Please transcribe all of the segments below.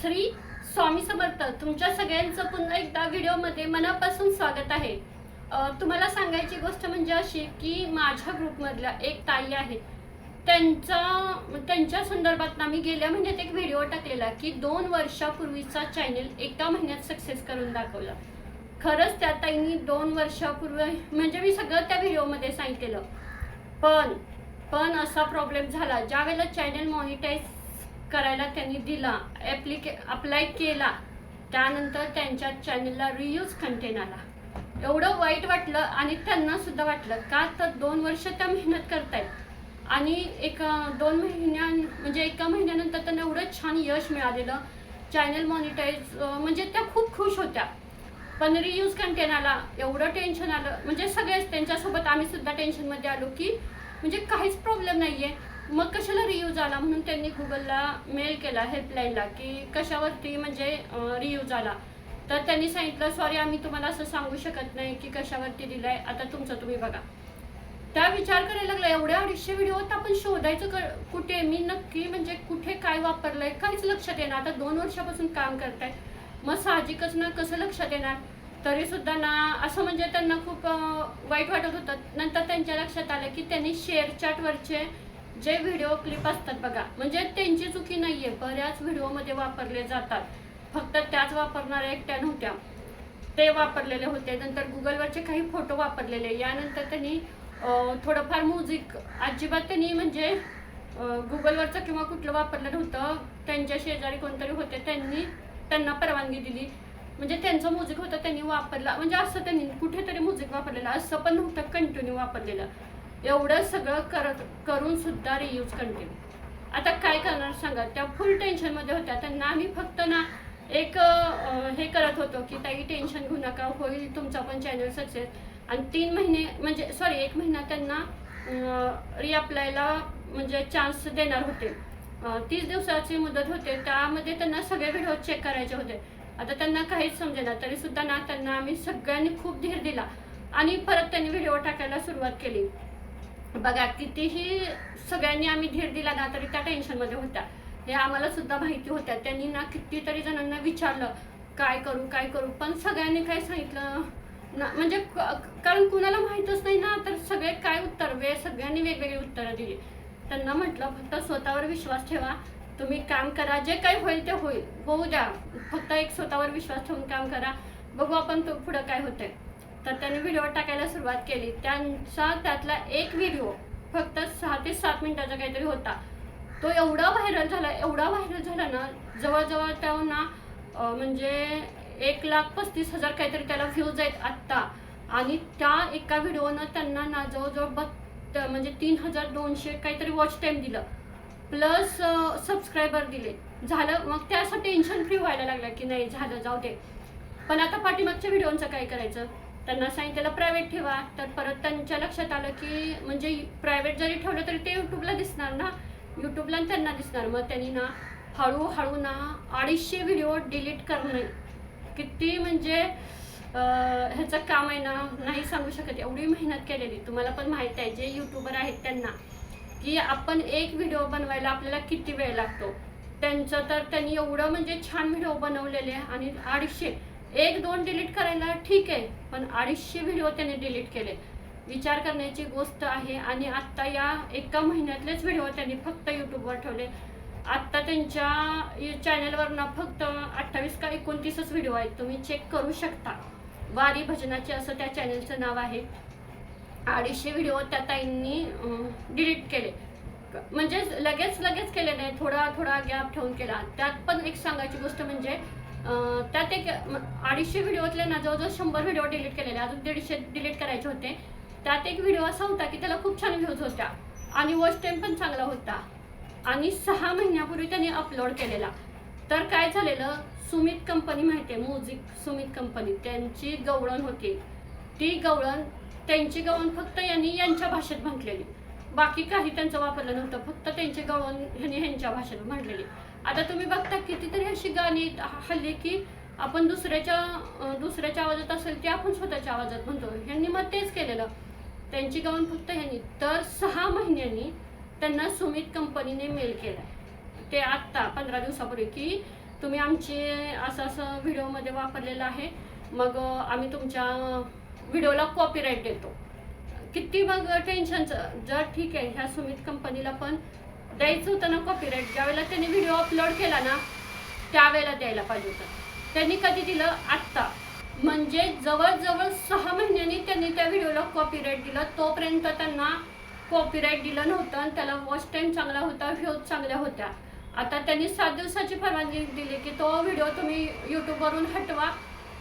श्री स्वामी समर्थ तुमच्या सगळ्यांचं पुन्हा एकदा व्हिडिओमध्ये मनापासून स्वागत आहे. तुम्हाला सांगायची गोष्ट म्हणजे अशी की माझ्या ग्रुपमधल्या एक ताई आहे. त्यांचा त्यांच्या संदर्भात ना मी गेल्या महिन्यात एक व्हिडिओ टाकलेला की दोन वर्षापूर्वीचा चॅनेल एका महिन्यात सक्सेस करून दाखवला. खरंच त्या ताईंनी दोन वर्षापूर्वी म्हणजे मी सगळं त्या व्हिडिओमध्ये सांगितलेलं. पण पण असा प्रॉब्लेम झाला. ज्या वेळेला चॅनल मॉनिटाईज करायला त्यांनी दिला ॲप्लिके अप्लाय केला. त्यानंतर त्यांच्या चॅनलला रियूज कंटेन आला. एवढं वाईट वाटलं आणि त्यांना सुद्धा वाटलं का तर दोन वर्ष त्या मेहनत करतायत? आणि एक दोन महिन्या म्हणजे एका महिन्यानंतर त्यांना एवढं छान यश मिळालेलं. चॅनल मॉनिटाईज म्हणजे त्या खूप खुश होत्या. पण रियूज कंटेन आला एवढं टेन्शन आलं. म्हणजे सगळेच त्यांच्यासोबत आम्ही सुद्धा टेन्शनमध्ये आलो की म्हणजे काहीच प्रॉब्लेम नाही आहे मग कशाला रियूज आला? म्हणून त्यांनी गुगलला मेल केला हेल्पलाईनला की कशावरती म्हणजे रियूज आला. तर त्यांनी सांगितलं सॉरी आम्ही तुम्हाला असं सांगू शकत नाही की कशावरती दिलाय. आता तुमचं तुम्ही बघा. त्या विचार करायला लागला. एवढ्या अडीचशे व्हिडिओत आपण शोधायचं क- कुठे मी नक्की म्हणजे कुठे काय वापरलंय? काहीच लक्षात येणार आता दोन वर्षापासून काम करताय. मग साहजिकच ना कसं लक्षात येणार? तरी सुद्धा ना असं म्हणजे त्यांना खूप वाईट वाटत होतं. नंतर त्यांच्या लक्षात आलं की त्यांनी शेअर चॅटवरचे जे व्हिडिओ क्लिप असतात बघा म्हणजे त्यांची चुकी नाहीये. बऱ्याच व्हिडिओमध्ये वापरले जातात. फक्त त्याच वापरणाऱ्या एकट्या नव्हत्या ते वापरलेले होते. नंतर गुगलवरचे काही फोटो वापरलेले. यानंतर त्यांनी थोडंफार म्युझिक अजिबात त्यांनी म्हणजे गुगलवरचं किंवा कुठलं वापरलं नव्हतं. त्यांच्या शेजारी कोणतरी होते. त्यांनी त्यांना परवानगी दिली. म्हणजे त्यांचं म्युझिक होतं त्यांनी वापरला. म्हणजे असं त्यांनी कुठेतरी म्युझिक वापरलेलं. असं पण नव्हतं कंटिन्यू वापरलेलं. एवढं सगळं करत करून सुद्धा रियूज कंटिन्यू आता काय करणार सांगा? त्या फुल टेन्शनमध्ये होत्या. त्यांना आम्ही फक्त ना एक हे करत होतो की ताई टेन्शन घेऊ नका. होईल तुमचा पण चॅनल सक्सेस आणि तीन महिने म्हणजे सॉरी एक महिना त्यांना रिअप्लायला म्हणजे चान्स देणार होते. तीस दिवसाची मुदत होते. त्यामध्ये त्यांना सगळे व्हिडिओ चेक करायचे होते. आता त्यांना काहीच समजेना तरी सुद्धा ना त्यांना आम्ही सगळ्यांनी खूप धीर दिला. आणि परत त्यांनी व्हिडिओ टाकायला सुरुवात केली. बघा कितीही सगळ्यांनी आम्ही धीर दिला ना तरी त्या टेन्शनमध्ये होत्या. हे आम्हाला सुद्धा माहिती होत्या. त्यांनी ना कितीतरी जणांना विचारलं काय करू काय करू? पण सगळ्यांनी काय सांगितलं ना म्हणजे क- कारण कुणाला माहीतच नाही ना तर सगळे काय उत्तर? वे सगळ्यांनी वेगवेगळी उत्तरं दिली. त्यांना म्हटलं फक्त स्वतःवर विश्वास ठेवा. तुम्ही काम करा. जे काही होईल ते होईल. होऊ द्या. फक्त एक स्वतःवर विश्वास ठेवून काम करा. बघू आपण तो पुढं काय होतंय. तर त्यांनी व्हिडिओ टाकायला सुरुवात केली. त्यांचा त्यातला एक व्हिडिओ फक्त सहा ते सात मिनिटाचा काहीतरी होता. तो एवढा व्हायरल झाला एवढा व्हायरल झाला ना जवळजवळ त्यांना म्हणजे एक लाख पस्तीस हजार काहीतरी त्याला व्ह्यूज आहेत आत्ता. आणि त्या एका व्हिडिओनं त्यांना ना जवळजवळ बत्त म्हणजे तीन हजार दोनशे काहीतरी वॉच टाईम दिलं. प्लस सबस्क्रायबर दिले. झालं मग त्या असं टेन्शन फ्री व्हायला लागलं की नाही झालं जाऊ दे. पण आता पाठीमागच्या व्हिडिओचं काय करायचं? त्यांना सांगितलेलं प्रायव्हेट ठेवा. तर परत त्यांच्या लक्षात आलं की म्हणजे प्रायव्हेट जरी ठेवलं तरी ते यूट्यूबला दिसणार ना? यूट्यूबला त्यांना दिसणार. मग त्यांनी ना हळूहळू ना अडीचशे व्हिडिओ डिलीट करणे. किती म्हणजे ह्याचं काम आहे ना नाही सांगू शकत. एवढी मेहनत केलेली. तुम्हाला पण माहीत आहे जे यूट्यूबर आहेत त्यांना की आपण एक व्हिडिओ बनवायला आपल्याला किती वेळ लागतो? त्यांचं तर त्यांनी एवढं म्हणजे छान व्हिडिओ बनवलेले आणि अडीचशे. एक दोन डिलीट करायला ठीक आहे पण अडीचशे व्हिडिओ त्याने डिलीट केले. विचार करण्याची गोष्ट आहे आणि आत्ता या एका महिन्यातलेच व्हिडिओ त्यांनी फक्त यूट्यूबवर ठेवले. आत्ता त्यांच्या चॅनलवर ना फक्त अठ्ठावीस का एकोणतीसच व्हिडिओ आहेत. तुम्ही चेक करू शकता. वारी भजनाचे असं त्या चॅनलचं नाव आहे. अडीचशे व्हिडिओ त्या ताईंनी डिलीट केले. म्हणजे लगेच लगेच केले नाही थोडा थोडा गॅप ठेवून केला. त्यात पण एक सांगायची गोष्ट म्हणजे त्यात एक अडीचशे व्हिडिओतले ना जवळजवळ शंभर व्हिडिओ डिलीट केलेले अजून दीडशे डिलीट करायचे होते. त्यात एक व्हिडिओ असा होता की त्याला खूप छान व्ह्यूज होत्या. आणि वॉच टाईम पण चांगला होता. आणि सहा महिन्यापूर्वी त्यांनी अपलोड केलेला. तर काय झालेलं सुमित कंपनी माहिती आहे म्युझिक सुमित कंपनी त्यांची गवळण होती. ती गवळण त्यांची गवळण फक्त यांनी यांच्या भाषेत म्हटलेली. बाकी काही त्यांचं वापरलं नव्हतं फक्त त्यांची गवळण ह्यांनी ह्यांच्या भाषेत म्हटलेली. आता तुम्ही बघता कितीतरी अशी गाणी हल्ली की आपण दुसऱ्याच्या दुसऱ्याच्या आवाजात असेल ते आपण स्वतःच्या आवाजात म्हणतो. ह्यांनी मग तेच केलेलं. त्यांची गाऊन फक्त ह्यांनी. तर सहा महिन्यांनी त्यांना सुमित कंपनीने मेल केला ते आत्ता पंधरा दिवसापूर्वी की तुम्ही आमची असं असं व्हिडिओमध्ये वापरलेलं आहे. मग आम्ही तुमच्या व्हिडिओला कॉपीराईट देतो. किती मग टेन्शनचं जर ठीक आहे ह्या सुमित कंपनीला पण द्यायचं होतं ना कॉपीराईट ज्यावेळेला त्यांनी व्हिडिओ अपलोड केला ना त्यावेळेला द्यायला पाहिजे होतं. त्यांनी कधी दिलं? आत्ता. म्हणजे जवळजवळ सहा महिन्यांनी त्यांनी त्या व्हिडिओला कॉपीराईट दिलं. तोपर्यंत त्यांना कॉपीराईट दिलं नव्हतं आणि त्याला वॉच टाईम चांगला होता व्ह्यूज चांगल्या होत्या. आता त्यांनी सात दिवसाची परवानगी दिली की तो व्हिडिओ तुम्ही यूट्यूबवरून हटवा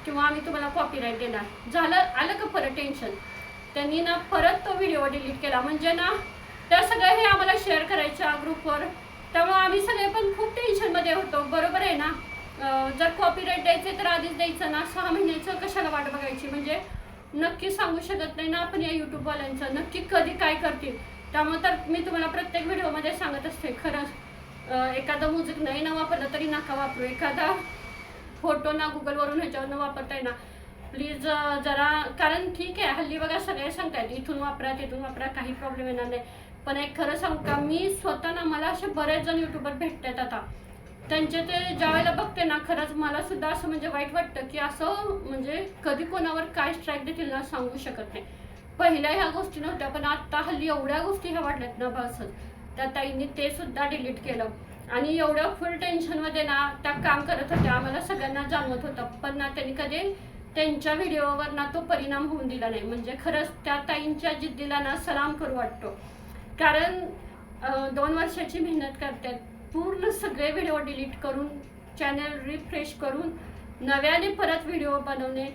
किंवा आम्ही तुम्हाला कॉपीराईट देणार. झालं आलं का परत टेन्शन त्यांनी ना परत तो व्हिडिओ डिलीट केला. म्हणजे ना त्या सगळं हे आम्हाला शेअर करायच्या ग्रुपवर त्यामुळे आम्ही सगळे पण खूप टेन्शनमध्ये होतो. बरोबर आहे ना? जर कॉपीराईट द्यायचे तर आधीच द्यायचं ना? सहा महिन्याचं कशाला वाट बघायची? म्हणजे नक्की सांगू शकत नाही ना आपण या यूट्यूबवाल्यांचं नक्की कधी काय करतील? त्यामुळे तर मी तुम्हाला प्रत्येक व्हिडिओमध्ये सांगत असते खरंच. एखादं म्युझिक नाही ना वापरलं तरी नका वापरू. एखादा फोटो ना गुगलवरून ह्याच्यावर न वापरताय ना प्लीज जरा कारण ठीक आहे हल्ली बघा सगळे सांगतायत इथून वापरा तिथून वापरा काही प्रॉब्लेम येणार नाही. पण एक खरं सांगू का मी स्वतः ना मला असे बरेच जण युट्यूबर भेटतात आता. त्यांचे ते ज्यावेळेला बघते ना खरंच मला सुद्धा असं म्हणजे वाईट वाटतं की असं म्हणजे कधी कोणावर काय स्ट्राईक देतील ना सांगू शकत नाही. पहिल्या ह्या गोष्टी नव्हत्या पण आत्ता हल्ली एवढ्या गोष्टी ह्या वाटल्यात ना बस त्या ताईंनी ते सुद्धा डिलीट केलं. आणि एवढं फुल टेन्शनमध्ये ना त्या काम करत होत्या आम्हाला सगळ्यांना जाणवत होतं. पण ना त्यांनी कधी त्यांच्या व्हिडिओवर ना तो परिणाम होऊन दिला नाही. म्हणजे खरंच त्या ताईंच्या जिद्दीला ना सलाम करू वाटतो. कारण दोन वर्षाची मेहनत करतात. पूर्ण सगळे व्हिडिओ डिलीट करून चॅनल रिफ्रेश करून नव्याने परत व्हिडिओ बनवणे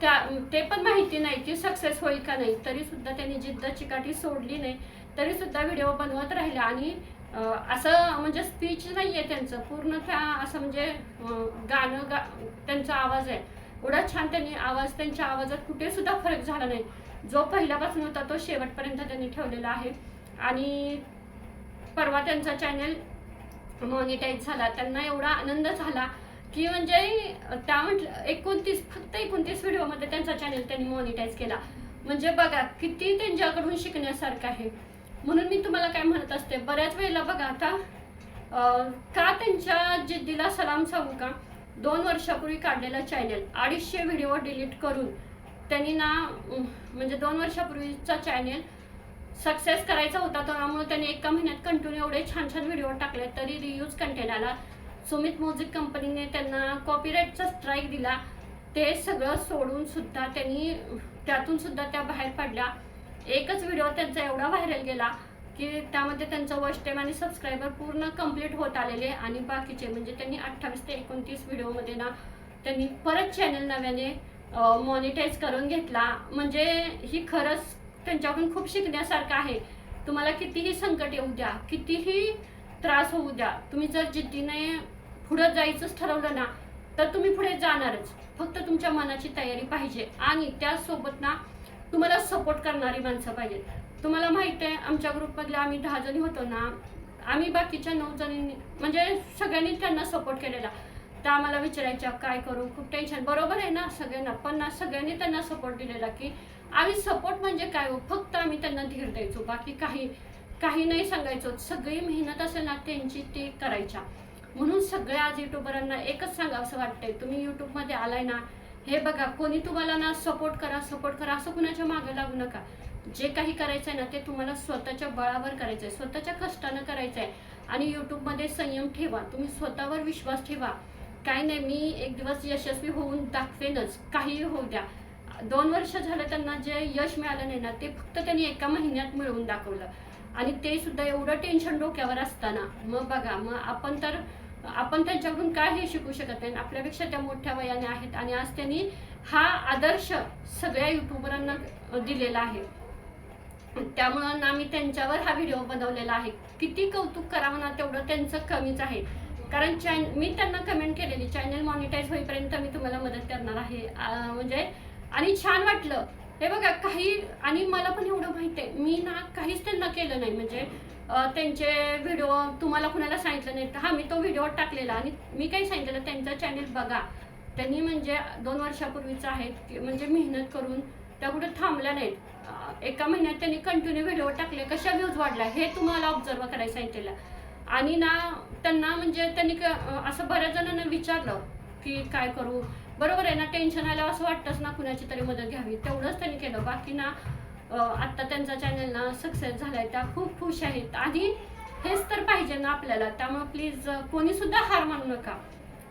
त्या ते पण माहिती नाही की सक्सेस होईल का नाही. तरीसुद्धा त्यांनी जिद्द चिकाटी सोडली नाही. तरीसुद्धा व्हिडिओ बनवत राहिला. आणि असं म्हणजे स्पीच नाही आहे त्यांचं. पूर्ण त्या असं म्हणजे गाणं गा त्यांचा आवाज आहे. एवढा छान त्यांनी आवाज त्यांच्या आवाजात कुठेसुद्धा फरक झाला नाही. जो पहिल्यापासून होता तो शेवटपर्यंत त्यांनी ठेवलेला आहे. आणि परवा त्यांचा चॅनल मॉनिटाईज झाला. त्यांना एवढा आनंद झाला की म्हणजे त्या म्हटलं एकोणतीस फक्त एकोणतीस व्हिडिओमध्ये त्यांचा चॅनल त्यांनी मॉनिटाईज केला. म्हणजे बघा किती त्यांच्याकडून शिकण्यासारखं आहे. म्हणून मी तुम्हाला काय म्हणत असते बऱ्याच वेळेला बघा आता का त्यांच्या जिद्दीला सलाम सांगू का? दोन वर्षापूर्वी काढलेला चॅनल अडीचशे व्हिडिओ डिलीट करून त्यांनी ना म्हणजे दोन वर्षापूर्वीचा चॅनेल सक्सेस करायचा होता त्यामुळे त्यांनी एका महिन्यात कंटिन्यू एवढे छान छान व्हिडिओ टाकले तरी रियूज कंटेंट आला. सुमित म्युझिक कंपनीने त्यांना कॉपीराईटचा स्ट्राईक दिला. ते सगळं सोडून सुद्धा त्यांनी त्यातून सुद्धा त्या बाहेर पडल्या. एकच व्हिडिओ त्यांचा एवढा व्हायरल गेला की त्यामध्ये त्यांचं वॉच टाईम आणि सबस्क्रायबर पूर्ण कंप्लीट होत आलेले आणि बाकीचे म्हणजे त्यांनी अठ्ठावीस ते एकोणतीस व्हिडिओमध्ये ना त्यांनी परत चॅनल नव्याने मॉनिटाईज करून घेतला. म्हणजे ही खरंच त्यांच्याकडून खूप शिकण्यासारखं आहे. तुम्हाला कितीही संकट येऊ द्या कितीही त्रास होऊ द्या तुम्ही जर जिद्दीने पुढं जायचंच ठरवलं ना तर तुम्ही पुढे जाणारच. फक्त तुमच्या मनाची तयारी पाहिजे. आणि त्यासोबत ना तुम्हाला सपोर्ट करणारी माणसं पाहिजेत. तुम्हाला माहिती आहे आमच्या ग्रुपमधल्या आम्ही दहा जणी होतो ना आम्ही बाकीच्या नऊ जणींनी म्हणजे सगळ्यांनी त्यांना सपोर्ट केलेला. त्या आम्हाला विचारायच्या काय करू? खूप टेन्शन बरोबर आहे ना सगळ्यांना. पण ना सगळ्यांनी त्यांना सपोर्ट दिलेला की आम्ही सपोर्ट म्हणजे काय हो? फक्त आम्ही त्यांना धीर द्यायचो. बाकी काही काही नाही सांगायचो. सगळी मेहनत असेल ना त्यांची ती करायच्या. म्हणून सगळ्या आज युट्यूबरांना एकच सांगा असं वाटतंय. तुम्ही युट्यूबमध्ये आलाय ना हे बघा. कोणी तुम्हाला ना सपोर्ट करा सपोर्ट करा असं कुणाच्या मागे लागू नका. जे काही करायचं आहे ना ते तुम्हाला स्वतःच्या बळावर करायचं आहे स्वतःच्या कष्टानं करायचं आहे आणि यूट्यूबमध्ये संयम ठेवा. तुम्ही स्वतःवर विश्वास ठेवा. काय नाही मी एक दिवस यशस्वी होऊन दाखवेनच. काहीही होऊ द्या. दोन वर्ष झालं त्यांना जे यश मिळालं नाही ना ते फक्त त्यांनी एका महिन्यात मिळवून दाखवलं. आणि ते सुद्धा एवढं टेन्शन डोक्यावर असताना. मग बघा मग आपण तर आपण त्यांच्याकडून काय हे शिकू शकत नाही. आपल्यापेक्षा त्या मोठ्या वयाने आहेत आणि आज त्यांनी हा आदर्श सगळ्या युट्यूबरांना दिलेला आहे. त्यामुळं ना मी त्यांच्यावर हा व्हिडिओ बनवलेला आहे. किती कौतुक करावं ना तेवढं त्यांचं कमीच आहे. कारण चॅन मी त्यांना कमेंट केलेली चॅनल मॉनिटाईज होईपर्यंत मी तुम्हाला मदत करणार आहे. म्हणजे आणि छान वाटलं. हे बघा काही आणि मला पण एवढं माहिती आहे मी ना काहीच त्यांना केलं नाही. म्हणजे त्यांचे व्हिडिओ तुम्हाला कुणाला सांगितलं नाही. हा मी तो व्हिडिओ टाकलेला आणि मी काही सांगितलं त्यांचं चॅनल बघा. त्यांनी म्हणजे दोन वर्षापूर्वीचं आहे की म्हणजे मेहनत करून त्या कुठे थांबल्या नाहीत. एका महिन्यात त्यांनी कंटिन्यू व्हिडिओ टाकले कशा व्ह्यूज वाढल्या हे तुम्हाला ऑब्झर्व करायला सांगितलेलं आणि ना त्यांना म्हणजे त्यांनी क- असं बऱ्याच जणांना विचारलं की काय करू? बरोबर आहे ना टेन्शन आलं असं वाटतंच ना कुणाची तरी मदत घ्यावी. तेवढंच त्यांनी केलं. बाकी ना आत्ता त्यांचा चॅनल ना सक्सेस झालाय. त्या खूप खुश आहेत. आणि हेच तर पाहिजे ना आपल्याला. त्यामुळे प्लीज कोणी सुद्धा हार मानू नका.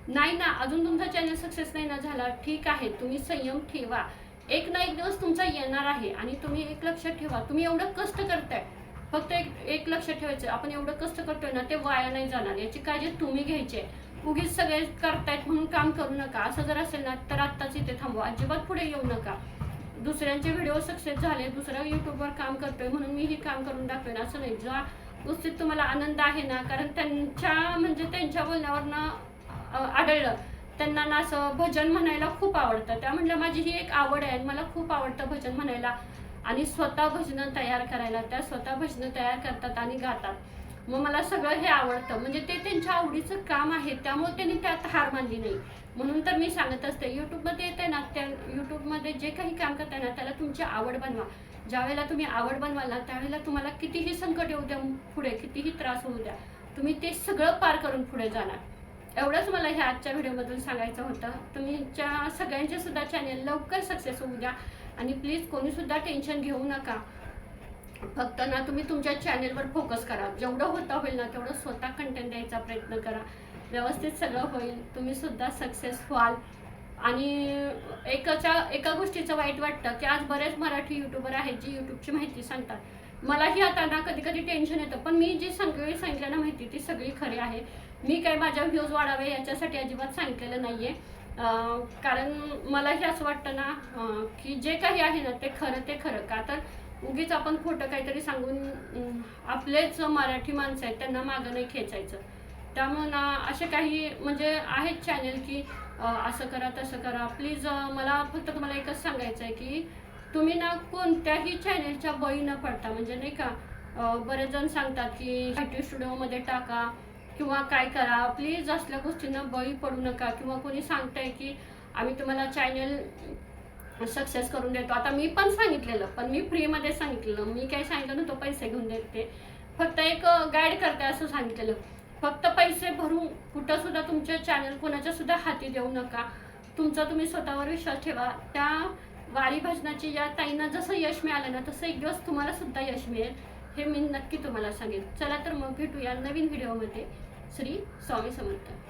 नाही ना अजून तुमचा चॅनल सक्सेस नाही ना झाला ठीक आहे. तुम्ही संयम ठेवा. एक ना एक दिवस तुमचा येणार आहे. आणि तुम्ही एक लक्षात ठेवा. तुम्ही एवढं कष्ट करताय. फक्त एक एक लक्षात ठेवायचं. आपण एवढं कष्ट करतोय ना ते वाया नाही जाणार. याची काळजी तुम्ही घ्यायची आहे. उगीच सगळे करतायत म्हणून काम करू नका. असं जर असेल ना तर आत्ताच इथे थांबवा. अजिबात पुढे येऊ नका. दुसऱ्यांचे व्हिडिओ सक्सेस झाले दुसरा युट्यूबवर काम करतोय म्हणून मी हे काम करून दाखवेन. असं नाही. ज्या गोष्टीत तुम्हाला आनंद आहे ना कारण त्यांच्या म्हणजे त्यांच्या बोलण्यावरनं आढळलं. त्यांना ना असं भजन म्हणायला खूप आवडतं. त्या म्हटलं माझी ही एक आवड आहे आणि मला खूप आवडतं भजन म्हणायला. आणि स्वतः भजनं तयार करायला त्या स्वतः भजनं तयार करतात आणि गातात. मग मला सगळं हे आवडतं. म्हणजे ते त्यांच्या आवडीचं काम आहे त्यामुळे त्यांनी त्यात हार मानली नाही. म्हणून तर मी सांगत असते यूट्यूबमध्ये येते ना त्या यूट्यूबमध्ये जे काही काम करताय ना त्याला तुमची आवड बनवा. ज्यावेळेला तुम्ही आवड बनवाल ना त्यावेळेला तुम्हाला कितीही संकट येऊ द्या पुढे कितीही त्रास होऊ द्या तुम्ही ते सगळं पार करून पुढे जाणार. एवढंच मला ह्या आजच्या व्हिडिओमधून सांगायचं होतं. तुमच्या सगळ्यांचे सुद्धा चॅनेल लवकर सक्सेस होऊ द्या. आणि प्लीज कोणीसुद्धा टेन्शन घेऊ नका. फक्त ना तुम्ही तुमच्या चॅनेलवर फोकस करा. जेवढं होता होईल ना तेवढं स्वतः कंटेंट द्यायचा प्रयत्न करा. व्यवस्थित सगळं होईल. तुम्ही सुद्धा सक्सेस व्हाल. आणि एकाच्या एका गोष्टीचं वाईट वाटतं की आज बरेच मराठी युट्यूबर आहेत जी यूट्यूबची माहिती सांगतात. मलाही आता ना कधी कधी टेन्शन येतं. पण मी जी सगळी सांगितलं ना माहिती ती सगळी खरी आहे. मी काय माझ्या व्ह्यूज वाढावे याच्यासाठी अजिबात सांगितलेलं नाही आहे कारण मलाही असं वाटतं ना की जे काही आहे ना ते खरं ते खरं. का तर उगीच आपण खोटं काहीतरी सांगून आपलेच मराठी माणसं आहेत त्यांना मागं नाही खेचायचं. त्यामुळं ना असे काही म्हणजे आहेत चॅनेल की असं करा तसं करा. प्लीज मला फक्त तुम्हाला एकच सांगायचं आहे की तुम्ही ना कोणत्याही चॅनेलच्या बळी न पडता म्हणजे नाही का बरेच जण सांगतात की टी स्टुडिओमध्ये टाका. किंवा काय करा प्लीज असल्या गोष्टींना बळी पडू नका किंवा कोणी सांगताय की आम्ही तुम्हाला चॅनल सक्सेस करून देतो. आता मी पण सांगितलेलं पण मी फ्रीमध्ये सांगितलेलं. मी काय सांगितलं नव्हतं पैसे घेऊन देते. फक्त एक गाईड करते असं सांगितलेलं. फक्त पैसे भरून कुठंसुद्धा तुमचे चॅनल कोणाच्यासुद्धा हाती देऊ नका. तुमचा तुम्ही स्वतःवर विश्वास ठेवा. त्या वारी भजनाची या ताईंना जसं यश मिळालं ना तसं एक दिवस तुम्हाला सुद्धा यश मिळेल. हे मी नक्की तुम्हाला सांगेन. चला तर मग भेटूया नवीन व्हिडिओमध्ये श्री स्वामी समर्थ.